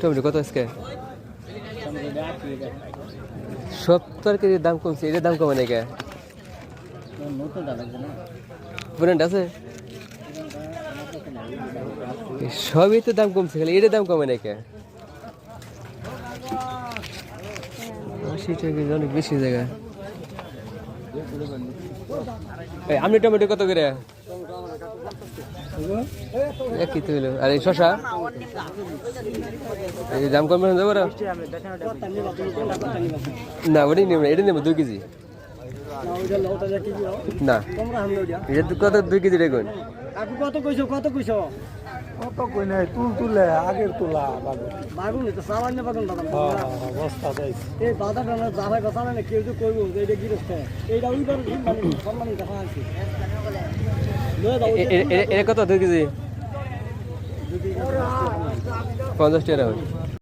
Tomato কত আজকে? সব তরকারির দাম কমছে এটার দাম কমে নাকি? পুরানটা আছে? সবই তো দাম কমছে, খালি এটার দাম কমে নাকি? আশি অনেক বেশি জায়গা। আপনি টমেটো কত করে? একই তো আর এই শশা এই দাম কমে হয়ে না, ওটাই নেব এটা নেব দুই কেজি। না, এটা কত, দুই কেজি কাকু কত কইছো কত কইছো? কত কই নাই তুল তুলে আগের তুলা বাগুন তো সামান্য এই যা কথা না কেউ তো কইবো এইটা ওই বার মানে সম্মানিত দেখা এটা কত? দুই কেজি? পঞ্চাশ টাকা।